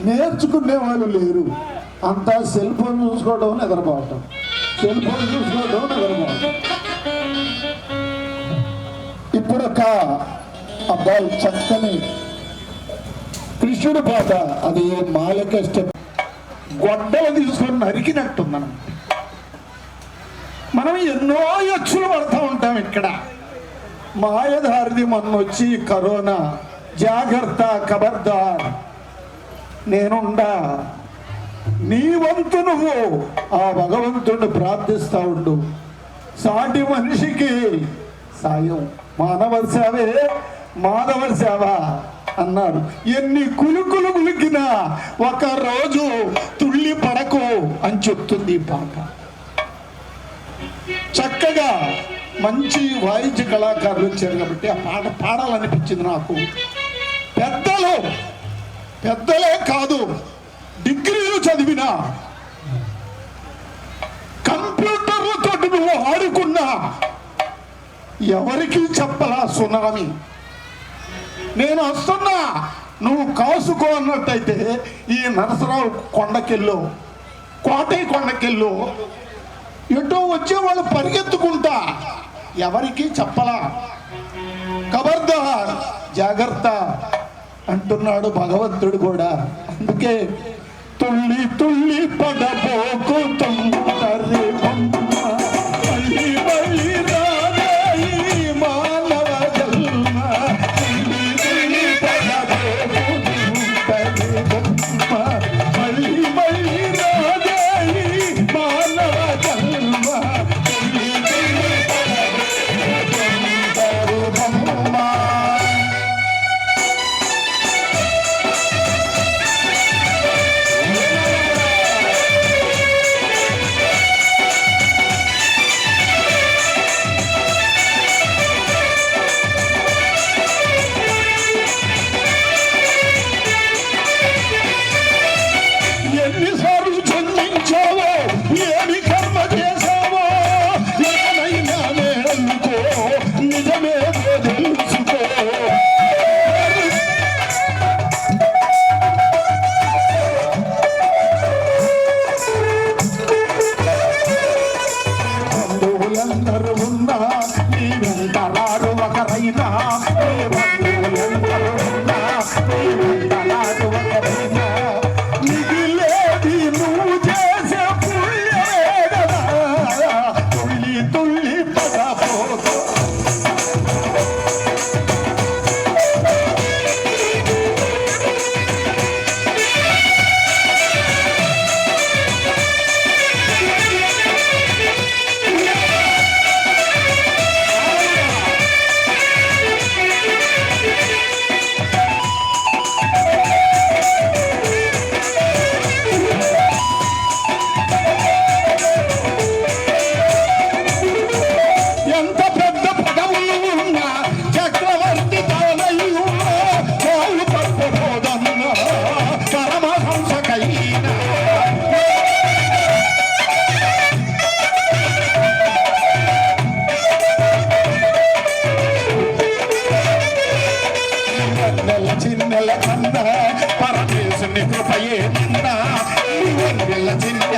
నేర్చుకునే వాళ్ళు లేరు. అంతా సెల్ ఫోన్ చూసుకోవడం నిద్రపోవటం. సెల్ ఫోన్ చూసుకోవడం నిద్రపోవటం. ఇప్పుడు ఒక అబ్బాయి చక్కని కృష్ణుడు పాట అది మాలిక స్టెప్. గొడ్డలు తీసుకొని నరికినట్టు మనం మనం ఎన్నో యక్షులు పడుతూ ఉంటాం ఇక్కడ. మాయదారిది మొన్న వచ్చి కరోనా. జాగ్రత్త ఖబర్దార్ నేనుండా. నీ వంతు నువ్వు ఆ భగవంతుడిని ప్రార్థిస్తా ఉండు. సాటి మనిషికి సాయం. మానవలసావే సేవ అన్నారు. ఎన్ని కులుకులు కులికినా ఒక రోజు తుళ్ళి పడకు అని చెప్తుంది పాట. చక్కగా మంచి వాయిద్య కళాకారులు వచ్చారు కాబట్టి ఆ పాట పాడాలనిపించింది నాకు. పెద్దలు పెద్దలే కాదు డిగ్రీలు చదివిన కంప్యూటర్లతో నువ్వు ఆడుకున్నా ఎవరికి చెప్పలా సునామీ? నేను వస్తున్నా నువ్వు కాసుకో అన్నట్టయితే ఈ నరసరావు కొండకెళ్ళు కోటయ్య కొండకెళ్ళు ఎటో వచ్చే వాళ్ళు పరిగెత్తుకుంటా ఎవరికి చెప్పలా? కబర్దార్ జాగ్రత్త. అంటున్నాడు భగవంతుడు కూడా. అందుకే తుళ్ళి తుళ్ళి పడబోకు తుంటరి Latin.